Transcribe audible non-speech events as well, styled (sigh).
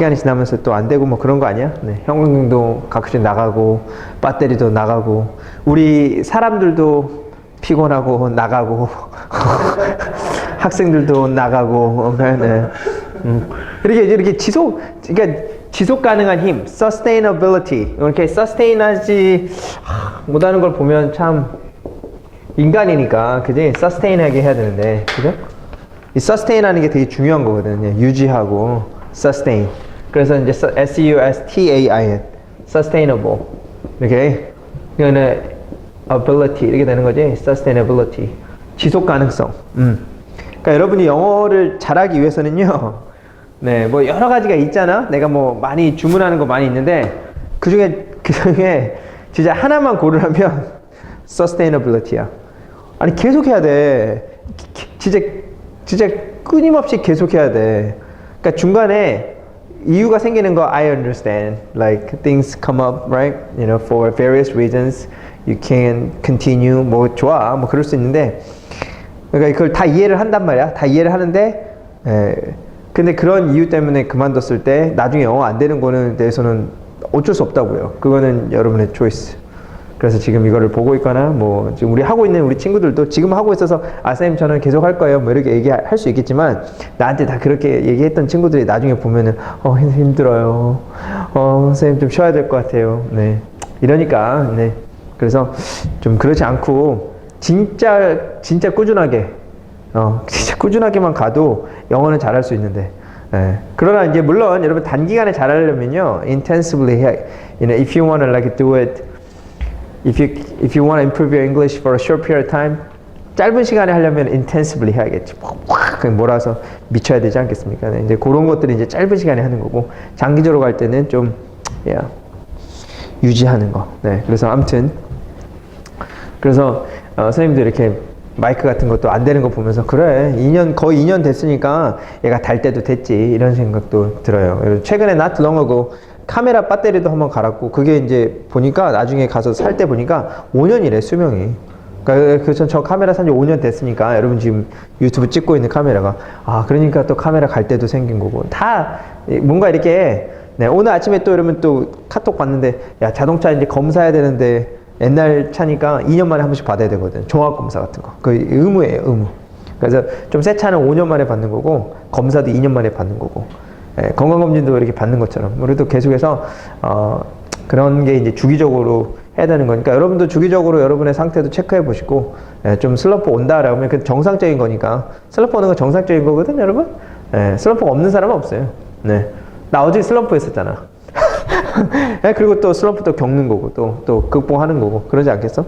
시간이 지나면서 또 안 되고 뭐 그런 거 아니야? 네, 형광등도 가끔씩 나가고 배터리도 나가고 우리 사람들도 피곤하고 나가고 (laughs) 학생들도 나가고 네. 음. 이렇게 이렇게 지속 그러니까 지속 가능한 힘 sustainability 이렇게 sustain하지 못하는 걸 보면 참 인간이니까 그지 sustain하게 해야 되는데 그죠? 이 sustain하는 게 되게 중요한 거거든요 유지하고 sustain 그래서 이제 S U S T A I N sustainable 이렇게 이거는 ability 이렇게 되는 거지 sustainability 지속 가능성 음. 그러니까 여러분이 영어를 잘하기 위해서는요 네, 뭐 여러 가지가 있잖아. 내가 뭐 많이 주문하는 거 많이 있는데 그 중에 그 중에 진짜 하나만 고르라면 (laughs) sustainability야. 아니 계속 해야 돼. 기- 진짜 진짜 끊임없이 계속 해야 돼. 그러니까 중간에 이유가 생기는 거 I understand. Like things come up, right? You know, for various reasons you can continue. 뭐 좋아, 뭐 그럴 수 있는데 그러니까 그걸 다 이해를 한단 말이야. 다 이해를 하는데, 에, 근데 그런 이유 때문에 그만뒀을 때 나중에 영어 안 되는 거는 대해서는 어쩔 수 없다고요. 그거는 여러분의 초이스. 그래서 지금 이거를 보고 있거나 뭐 지금 우리 하고 있는 우리 친구들도 지금 하고 있어서 아쌤 저는 계속 할 거예요. 뭐 이렇게 얘기할 수 있겠지만 나한테 다 그렇게 얘기했던 친구들이 나중에 보면은 어 힘- 힘들어요. 어 선생님 좀 쉬어야 될 것 같아요. 네. 이러니까 네. 그래서 좀 그렇지 않고 진짜 진짜 꾸준하게 어 (laughs) 진짜 꾸준하게만 가도 영어는 잘할 수 있는데 예. 그러나 이제 물론 여러분 단기간에 잘하려면요 intensively if you want to like do it if you if you want to improve your English for a short period of time 짧은 시간에 하려면 intensively 해야겠지. 확 몰아서 미쳐야 되지 않겠습니까? 네, 이제 그런 것들이 이제 짧은 시간에 하는 거고 장기적으로 갈 때는 좀 yeah, 유지하는 거. 네, 그래서 아무튼 그래서 어, 선생님도 이렇게 마이크 같은 것도 안 되는 거 보면서 그래 2년 거의 2년 됐으니까 얘가 달 때도 됐지 이런 생각도 들어요. 최근에 not long ago 카메라 배터리도 한번 갈았고 그게 이제 보니까 나중에 가서 살 때 보니까 5년이래 수명이. 그러니까 그래서 저 카메라 산지 5년 됐으니까 여러분 지금 유튜브 찍고 있는 카메라가 아 그러니까 또 카메라 갈 때도 생긴 거고 다 뭔가 이렇게 네, 오늘 아침에 또 여러분 또 카톡 봤는데 야 자동차 이제 검사해야 되는데 옛날 차니까 2년 만에 한 번씩 받아야 되거든. 종합 검사 같은 거. 그 의무예요, 의무. 그래서 좀 새 차는 5년 만에 받는 거고 검사도 2년 만에 받는 거고 예, 건강검진도 이렇게 받는 것처럼 우리도 계속해서 어, 그런 게 이제 주기적으로 해야 되는 거니까 여러분도 주기적으로 여러분의 상태도 체크해 보시고 예, 좀 슬럼프 온다라면 그 정상적인 거니까 슬럼프 오는 건 정상적인 거거든 여러분 예, 슬럼프가 없는 사람은 없어요 네. 나 어제 슬럼프 했었잖아 (laughs) 예, 그리고 또 슬럼프 또 겪는 거고 또, 또 극복하는 거고 그러지 않겠어?